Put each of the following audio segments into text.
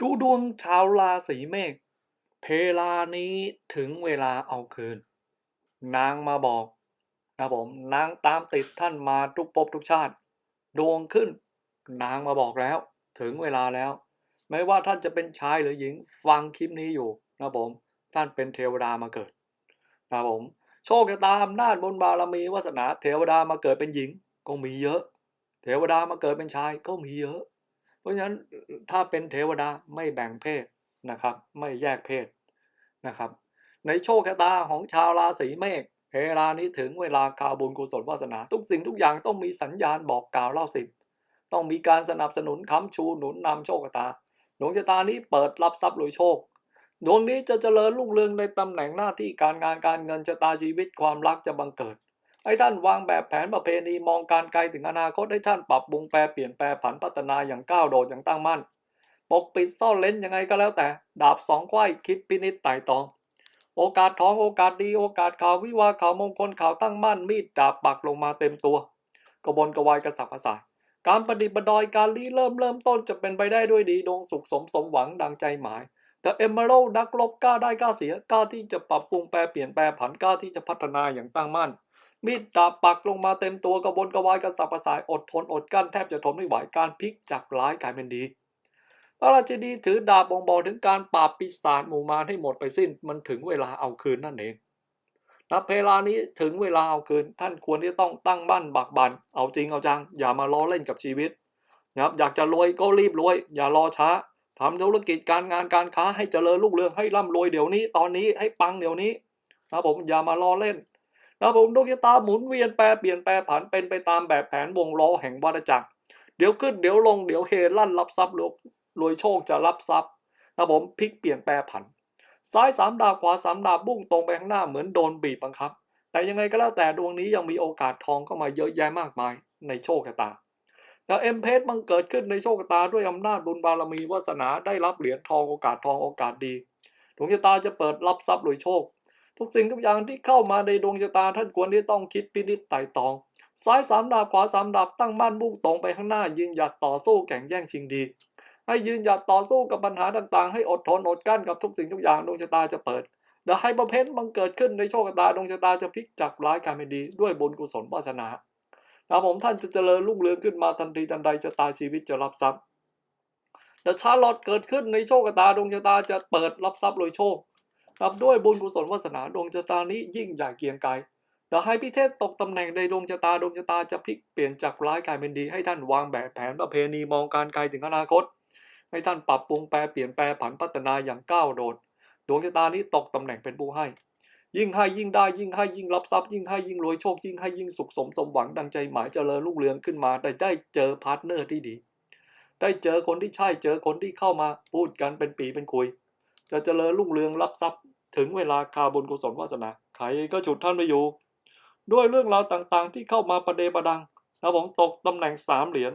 ดูดวงชาวราศีเมษเพลานี้ถึงเวลาเอาคืน นางมาบอกนะผมนางตามติดท่านมาทุกภพทุกชาติ ดวงขึ้น นางมาบอกแล้ว ถึงเวลาแล้ว ไม่ว่าท่านจะเป็นชายหรือหญิงฟังคลิปนี้อยู่นะผมท่านเป็นเทวดามาเกิดนะผมโชคชะตาอำนาจบนบารมีวาสนาเทวดามาเกิดเป็นหญิงก็มีเยอะ เทวดามาเกิดเป็นชายก็มีเยอะ เพราะฉะนั้นถ้าเป็นเทวดาไม่แบ่งเพศนะครับ ไม่แยกเพศนะครับ ในโชคชะตาของชาวราศีเมษเวลานี้ถึงเวลาคาวบุญกุศลวาสนา ทุกสิ่งทุกอย่างต้องมีสัญญาณบอกกล่าวเล่าสิบต้องมีการสนับสนุนค้ำชูหนุนนำโชคชะตาดวงชะตานี้เปิดรับทรัพย์รวยโชคดวงนี้จะเจริญรุ่งเรืองในตำแหน่งหน้าที่การงานการเงินชะตาชีวิตความรักจะบังเกิด ให้ท่านวางแบบแผนประเพณีมองการไกลถึงอนาคตให้ท่านปรับปรุงแปรเปลี่ยนแปลผันพัฒนาอย่างก้าวโดดอย่างตั้งมั่น ปกปิดซ่อนเล้นยังไงก็แล้วแต่ ดาบสองควายคิดพินิจไต่ตอง โอกาสท้องโอกาสดีโอกาสข่าววิวาข่าวมงคลข่าวตั้งมั่นมีดดาบปักลงมาเต็มตัว กระบนกระวายกระสับกระส่ายการประดิษฐ์ประดอยการรีเริ่มเริ่มต้นจะเป็นไปได้ด้วยดีดวงสุขสมสมหวังดังใจหมาย แต่เอมเมอรัลนักลบกล้าได้กล้าเสียกล้าที่จะปรับปรุงแปรเปลี่ยนแปลผันกล้าที่จะพัฒนาอย่างตั้งมั่น มีดดาบปักลงมาเต็มตัวกระบนกระวายกระสับกระส่ายอดทนอดกั้นแทบจะทนไม่ไหวการพลิกจากร้ายกลายเป็นดีพระราชดีถือดาบบ่งบอกถึงการปราบปีศาจหมู่มารให้หมดไปสิ้นมันถึงเวลาเอาคืนนั่นเองนะเพลานี้ถึงเวลาเอาคืนท่านควรที่ต้องตั้งบ้านบักบันเอาจริงเอาจัง อย่ามาล้อเล่นกับชีวิตนะครับอยากจะรวยก็รีบรวย อย่ารอช้าทำธุรกิจการงานการค้าให้เจริญรุ่งเรืองให้ร่ำรวยเดี๋ยวนี้ตอนนี้ให้ปังเดี๋ยวนี้นะผมอย่ามาล้อเล่น นะผมดวงชะตาหมุนเวียนแปรเปลี่ยนแปรผันเป็นไปตามแบบแผนวงล้อแห่งวัฏจักร เดี๋ยวขึ้นเดี๋ยวลงเดี๋ยวเฮลั่นรับทรัพย์รวยโชคจะรับทรัพย์นะผมพลิกเปลี่ยนแปรผัน ซ้ายสามดาบขวาสามดาบบุ้งตรงไปข้างหน้าเหมือนโดนบีบบังคับ แต่ยังไงก็แล้วแต่ดวงนี้ยังมีโอกาสทองเข้ามาเยอะแยะมากมายในโชคชะตาแต่เอ็มเพชบังเกิดขึ้นในโชคชะตาด้วยอำนาจบุญบารมีวาสนาได้รับเหรียญทองโอกาสทองโอกาสดีดวงชะตาจะเปิดรับทรัพย์รวยโชค ทุกสิ่งทุกอย่างที่เข้ามาในดวงชะตาท่านควรที่ต้องคิดพินิจไต่ตอง ซ้ายสามดาบขวาสามดาบตั้งบ้านบุ้งตรงไปข้างหน้ายืนหยัดต่อสู้แข่งแย่งชิงดี ให้ยืนหยัดต่อสู้กับปัญหาต่างๆ ให้อดทนอดกั้นกับทุกสิ่งทุกอย่างดวงชะตาจะเปิดเดี๋ยวให้ประเภทบังเกิดขึ้นในโชคชะตาดวงชะตาจะพลิกจากร้ายกลายเป็นดี ด้วยบุญกุศลวาสนานะผมท่านจะเจริญรุ่งเรืองขึ้นมาทันทีทันใดชะตาชีวิตจะรับทรัพย์แต่ชาลอตเกิดขึ้นในโชคชะตาดวงชะตาจะเปิดรับทรัพย์โดยโชค รับด้วยบุญกุศลวาสนาดวงชะตานี้ยิ่งใหญ่เกียงไกรแต่ให้พิเทศตกตำแหน่งในดวงชะตาดวงชะตาจะพลิกเปลี่ยนจากร้ายกลายเป็นดีให้ท่านวางแบบแผนประเพณีมองการไกลถึงอนาคต ให้ท่านปรับปรุงแปลเปลี่ยนแปลผันพัฒนาอย่างก้าวโดด ดวงชะตานี้ตกตำแหน่งเป็นผู้ให้ ยิ่งให้ยิ่งได้ยิ่งให้ยิ่งรับทรัพย์ยิ่งให้ยิ่งรวยโชคยิ่งให้ยิ่งสุขสมสมหวังดังใจหมายเจริญรุ่งเรืองขึ้นมาได้ได้เจอพาร์ทเนอร์ที่ดี ได้เจอคนที่ใช่เจอคนที่เข้ามาพูดกันเป็นปีเป็นคุย จะเจริญรุ่งเรืองรับทรัพย์ ถึงเวลาคาบุญกุศลวาสนา ใครก็ฉุดท่านไม่อยู่ ด้วยเรื่องราวต่างๆ ที่เข้ามาประเดประดังแล้วผมตกตำแหน่งสามเหรียญ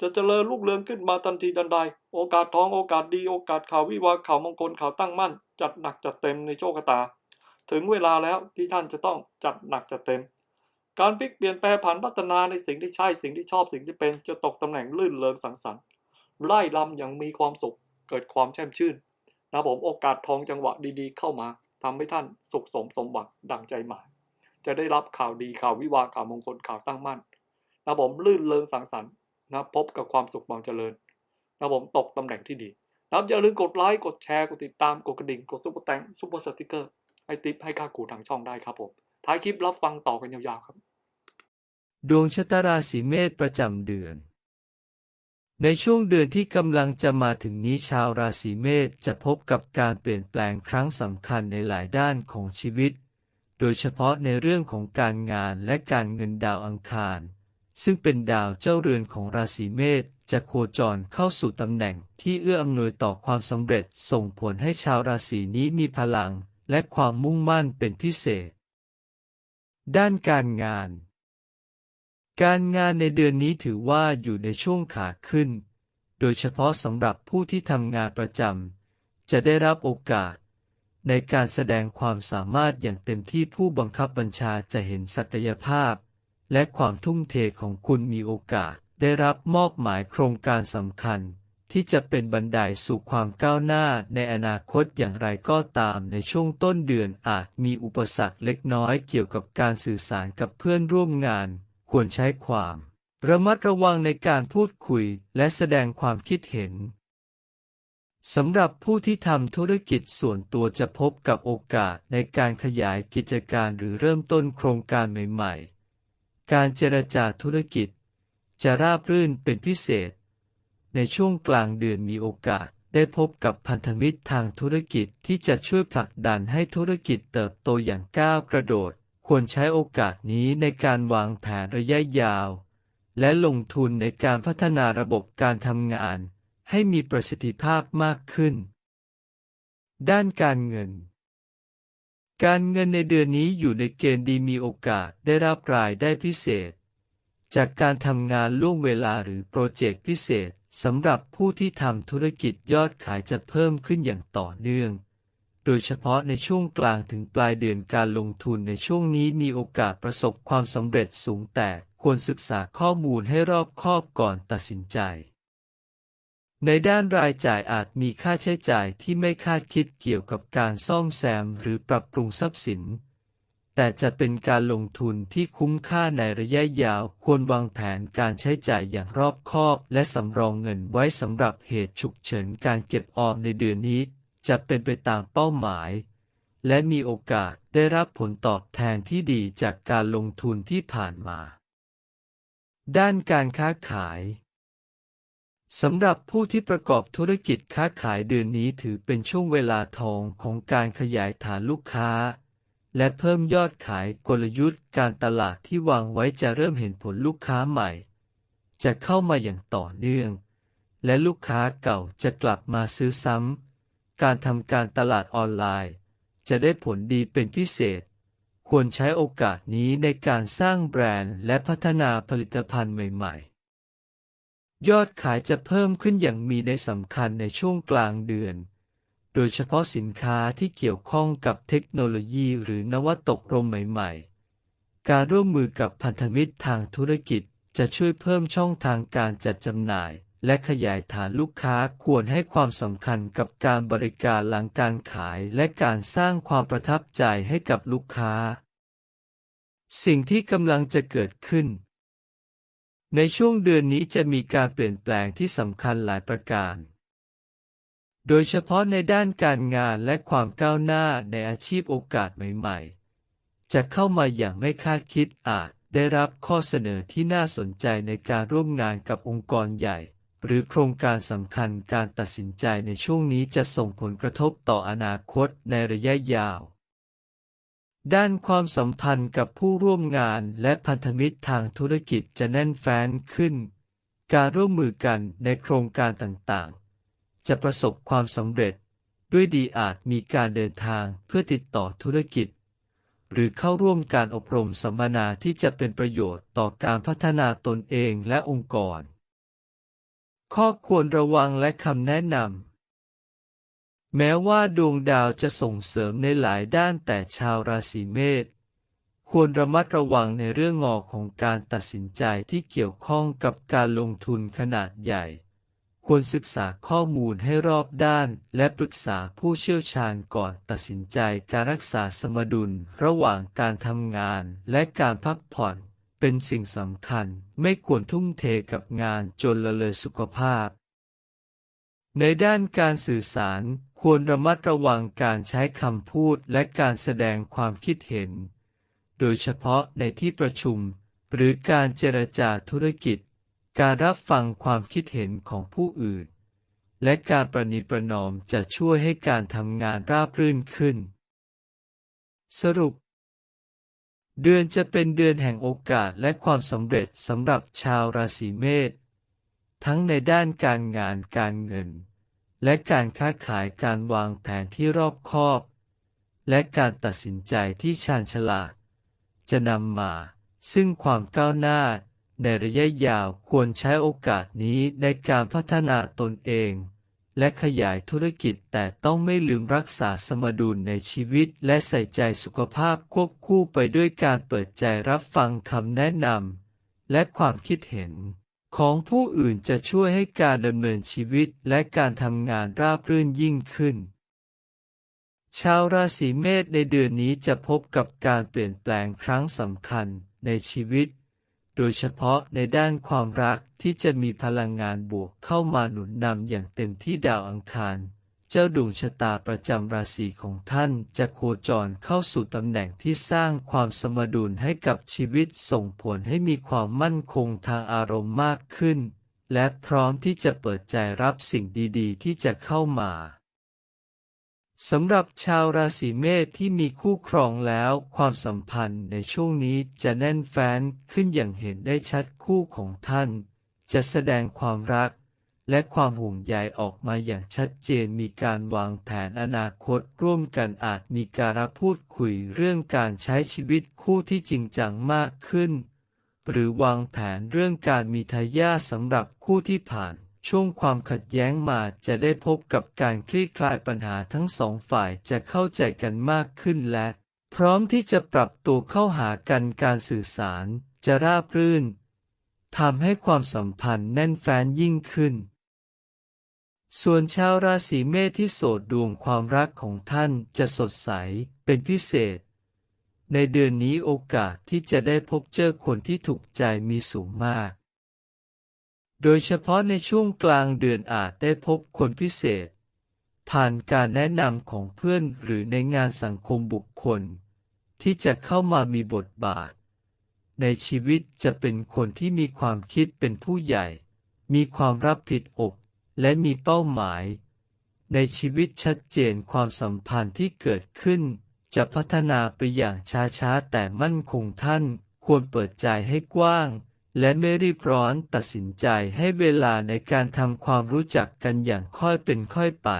จะเจริญรุ่งเรืองขึ้นมาทันทีทันใด โอกาสทองโอกาสดีโอกาสข่าววิวาข่าวมงคลข่าวตั้งมั่น จัดหนักจัดเต็มในโชคตา ถึงเวลาแล้วที่ท่านจะต้องจัดหนักจัดเต็ม การพลิกเปลี่ยนแปลผันพัฒนาในสิ่งที่ใช่สิ่งที่ชอบสิ่งที่เป็นจะตกตำแหน่งลื่นเริงสังสรรค์ไล่ลำอย่างมีความสุขเกิดความแช่มชื่น นะผมโอกาสทองจังหวะดีๆ เข้ามาทำให้ท่านสุขสมสมหวังดังใจหมายจะได้รับข่าวดีข่าววิวาข่าวมงคลข่าวตั้งมั่นนะผมลื่นเริงสังสรรค์นะพบกับความสุขบางเจริญนะผมตกตำแหน่งที่ดีนะอย่าลืมกดไลค์กดแชร์กดติดตามกดกระดิ่งกดซุปเปอร์แตงซุปเปอร์สติกเกอร์ให้ติปให้ค่ากูทางช่องได้ครับผมท้ายคลิปรับฟังต่อกันยาวๆครับ ดวงชะตาราศีเมษประจำเดือน ในช่วงเดือนที่กำลังจะมาถึงนี้ชาวราศีเมษจะพบกับการเปลี่ยนแปลงครั้งสำคัญในหลายด้านของชีวิต โดยเฉพาะในเรื่องของการงานและการเงินดาวอังคาร ซึ่งเป็นดาวเจ้าเรือนของราศีเมษจะโคจรเข้าสู่ตำแหน่งที่เอื้ออำนวยต่อความสำเร็จส่งผลให้ชาวราศีนี้มีพลังและความมุ่งมั่นเป็นพิเศษ ด้านการงาน การงานในเดือนนี้ถือว่าอยู่ในช่วงขาขึ้น โดยเฉพาะสำหรับผู้ที่ทำงานประจำจะได้รับโอกาส ในการแสดงความสามารถอย่างเต็มที่ผู้บังคับบัญชาจะเห็นศักยภาพ และความทุ่มเทของคุณมีโอกาส ได้รับมอบหมายโครงการสำคัญ ที่จะเป็นบันไดสู่ความก้าวหน้าในอนาคตอย่างไรก็ตามในช่วงต้นเดือนอาจมีอุปสรรคเล็กน้อยเกี่ยวกับการสื่อสารกับเพื่อนร่วมงาน ควรใช้ความ ระมัดระวังในการพูดคุยและแสดงความคิดเห็นสำหรับผู้ที่ทำธุรกิจส่วนตัวจะพบกับโอกาสในการขยายกิจการหรือเริ่มต้นโครงการใหม่ๆ การเจรจาธุรกิจ จะราบรื่นเป็นพิเศษ ในช่วงกลางเดือนมีโอกาสได้พบกับพันธมิตรทางธุรกิจที่จะช่วยผลักดันให้ธุรกิจเติบโตอย่างก้าวกระโดด ควรใช้โอกาสนี้ในการวางแผนระยะยาว และลงทุนในการพัฒนาระบบการทำงาน ให้มีประสิทธิภาพมากขึ้น ด้านการเงิน การเงินในเดือนนี้อยู่ในเกณฑ์ดีมีโอกาสได้รับรายได้พิเศษ จากการทำงานล่วงเวลาหรือโปรเจกต์พิเศษสำหรับผู้ที่ทำธุรกิจยอดขายจะเพิ่มขึ้นอย่างต่อเนื่อง โดยเฉพาะในช่วงกลางถึงปลายเดือนการลงทุนในช่วงนี้มีโอกาสประสบความสำเร็จสูงแต่ควรศึกษาข้อมูลให้รอบคอบก่อนตัดสินใจ ในด้านรายจ่ายอาจมีค่าใช้จ่ายที่ไม่คาดคิดเกี่ยวกับการซ่อมแซมหรือปรับปรุงทรัพย์สิน แต่จะเป็นการลงทุนที่คุ้มค่าในระยะยาวควรวางแผนการใช้จ่ายอย่างรอบคอบ และสำรองเงินไว้สำหรับเหตุฉุกเฉินการเก็บออมในเดือนนี้ จะเป็นไปตามเป้าหมาย และมีโอกาสได้รับผลตอบแทนที่ดีจากการลงทุนที่ผ่านมา ด้านการค้าขายสำหรับผู้ที่ประกอบธุรกิจค้าขายเดือนนี้ถือเป็นช่วงเวลาทองของการขยายฐานลูกค้า และเพิ่มยอดขายกลยุทธ์การตลาดที่วางไว้จะเริ่มเห็นผลลูกค้าใหม่ จะเข้ามาอย่างต่อเนื่อง และลูกค้าเก่าจะกลับมาซื้อซ้ำ การทำการตลาดออนไลน์ จะได้ผลดีเป็นพิเศษ ควรใช้โอกาสนี้ในการสร้างแบรนด์และพัฒนาผลิตภัณฑ์ใหม่ๆ ยอดขายจะเพิ่มขึ้นอย่างมีในสำคัญในช่วงกลางเดือน โดยเฉพาะสินค้าที่เกี่ยวข้องกับเทคโนโลยีหรือนวัตกรมใหม่ ๆ การร่วมมือกับพันธมิตรทางธุรกิจจะช่วยเพิ่มช่องทางการจัดจำหน่าย และขยายฐานลูกค้าควรให้ความสำคัญกับการบริการหลังการขายและการสร้างความประทับใจให้กับลูกค้า สิ่งที่กำลังจะเกิดขึ้น ในช่วงเดือนนี้จะมีการเปลี่ยนแปลงที่สำคัญหลายประการ โดยเฉพาะในด้านการงานและความก้าวหน้าในอาชีพโอกาสใหม่ๆ จะเข้ามาอย่างไม่คาดคิดอาจได้รับข้อเสนอที่น่าสนใจในการร่วมงานกับองค์กรใหญ่ หรือโครงการสำคัญการตัดสินใจในช่วงนี้จะส่งผลกระทบต่ออนาคตในระยะยาว ด้านความสัมพันธ์กับผู้ร่วมงานและพันธมิตรทางธุรกิจจะแน่นแฟ้นขึ้น การร่วมมือกันในโครงการต่างๆ จะประสบความสำเร็จ ด้วยดีอาจมีการเดินทางเพื่อติดต่อธุรกิจ หรือเข้าร่วมการอบรมสัมมนาที่จะเป็นประโยชน์ต่อการพัฒนาตนเองและองค์กร ข้อควรระวังและคำแนะนำ แม้ว่าดวงดาวจะส่งเสริมในหลายด้านแต่ชาวราศีเมษควรระมัดระวังในเรื่องงอของการตัดสินใจที่เกี่ยวข้องกับการลงทุนขนาดใหญ่ ควรศึกษาข้อมูลให้รอบด้าน และปรึกษาผู้เชี่ยวชาญก่อนตัดสินใจการรักษาสมดุลระหว่างการทำงานและการพักผ่อน เป็นสิ่งสำคัญไม่ควรทุ่มเทกับงานจนละเลยสุขภาพ ในด้านการสื่อสารควรระมัดระวังการใช้คำพูดและการแสดงความคิดเห็น โดยเฉพาะในที่ประชุม หรือการเจรจาธุรกิจ การรับฟังความคิดเห็นของผู้อื่น และการประนีประนอมจะช่วยให้การทำงานราบรื่นขึ้น สรุป เดือนจะเป็นเดือนแห่งโอกาสและความสำเร็จสำหรับชาวราศีเมษ ทั้งในด้านการงานการเงิน และการค้าขายการวางแผนที่รอบคอบ และการตัดสินใจที่ชาญฉลาด จะนำมาซึ่งความก้าวหน้าในระยะยาวควรใช้โอกาสนี้ในการพัฒนาตนเอง และขยายธุรกิจแต่ต้องไม่ลืมรักษาสมดุลในชีวิตและใส่ใจสุขภาพควบคู่ไปด้วยการเปิดใจรับฟังคำแนะนำและความคิดเห็น ของผู้อื่นจะช่วยให้การดำเนินชีวิตและการทำงานราบรื่นยิ่งขึ้น ชาวราศีเมษในเดือนนี้จะพบกับการเปลี่ยนแปลงครั้งสำคัญในชีวิต โดยเฉพาะในด้านความรักที่จะมีพลังงานบวกเข้ามาหนุนนำอย่างเต็มที่ดาวอังคาร เจ้าดวงชะตาประจำราศีของท่านจะโคจรเข้าสู่ตำแหน่งที่สร้างความสมดุลให้กับชีวิตส่งผลให้มีความมั่นคงทางอารมณ์มากขึ้น และพร้อมที่จะเปิดใจรับสิ่งดีๆ ที่จะเข้ามา สำหรับชาวราศีเมษที่มีคู่ครองแล้ว ความสัมพันธ์ในช่วงนี้จะแน่นแฟ้นขึ้นอย่างเห็นได้ชัดคู่ของท่าน จะแสดงความรัก และความห่วงใยออกมาอย่างชัดเจนมีการวางแผนอนาคตร่วมกันอาจมีการพูดคุยเรื่องการใช้ชีวิตคู่ที่จริงจังมากขึ้น หรือวางแผนเรื่องการมีทายาทสำหรับคู่ที่ผ่าน ช่วงความขัดแย้งมาจะได้พบกับการคลี่คลายปัญหาทั้งสองฝ่ายจะเข้าใจกันมากขึ้นและ พร้อมที่จะปรับตัวเข้าหากันการสื่อสาร จะราบรื่นทำให้ความสัมพันธ์แน่นแฟ้นยิ่งขึ้น ส่วนชาวราศีเมษที่โสดดวงความรักของท่านจะสดใสเป็นพิเศษ ในเดือนนี้โอกาสที่จะได้พบเจอคนที่ถูกใจมีสูงมาก โดยเฉพาะในช่วงกลางเดือนอาจได้พบคนพิเศษ ผ่านการแนะนำของเพื่อนหรือในงานสังคมบุคคล ที่จะเข้ามามีบทบาท ในชีวิตจะเป็นคนที่มีความคิดเป็นผู้ใหญ่ มีความรับผิดอกและมีเป้าหมาย ในชีวิตชัดเจนความสัมพันธ์ที่เกิดขึ้น จะพัฒนาไปอย่างช้าๆแต่มั่นคงท่านควรเปิดใจให้กว้าง และไม่รีบร้อนตัดสินใจให้เวลาในการทำความรู้จักกันอย่างค่อยเป็นค่อยไป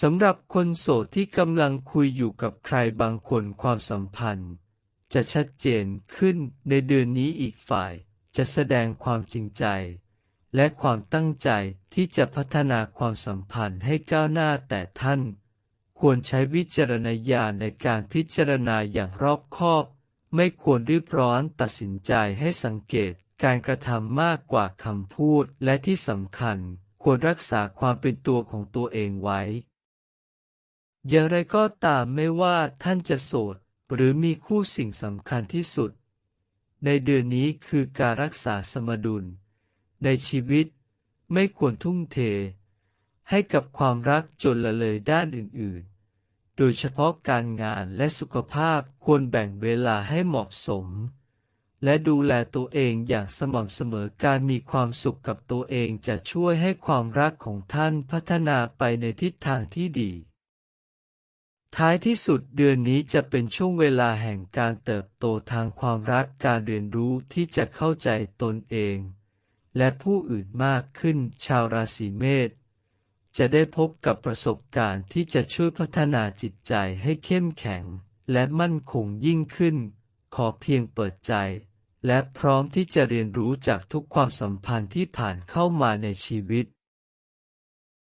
สำหรับคนโสดที่กำลังคุยอยู่กับใครบางคนความสัมพันธ์ จะชัดเจนขึ้นในเดือนนี้อีกฝ่าย จะแสดงความจริงใจ และความตั้งใจที่จะพัฒนาความสัมพันธ์ให้ก้าวหน้าแต่ท่าน ควรใช้วิจารณญาณในการพิจารณาอย่างรอบคอบ ไม่ควรรีบร้อนตัดสินใจให้สังเกตการกระทำมากกว่าคำพูดและที่สำคัญ ควรรักษาความเป็นตัวของตัวเองไว้ อย่างไรก็ตามไม่ว่าท่านจะโสด หรือมีคู่สิ่งสำคัญที่สุด ในเดือนนี้คือการรักษาสมดุล ในชีวิตไม่ควรทุ่มเท ให้กับความรักจนละเลยด้านอื่นๆ โดยเฉพาะการงานและสุขภาพ ควรแบ่งเวลาให้เหมาะสม และดูแลตัวเองอย่างสม่ำเสมอการมีความสุขกับตัวเองจะช่วยให้ความรักของท่านพัฒนาไปในทิศทางที่ดี ท้ายที่สุดเดือนนี้จะเป็นช่วงเวลาแห่งการเติบโตทางความรักการเรียนรู้ที่จะเข้าใจตนเอง และผู้อื่นมากขึ้นชาวราศีเมษจะได้พบกับประสบการณ์ที่จะช่วยพัฒนาจิตใจให้เข้มแข็ง และมั่นคงยิ่งขึ้น ขอเพียงเปิดใจ และพร้อมที่จะเรียนรู้จากทุกความสัมพันธ์ที่ผ่านเข้ามาในชีวิต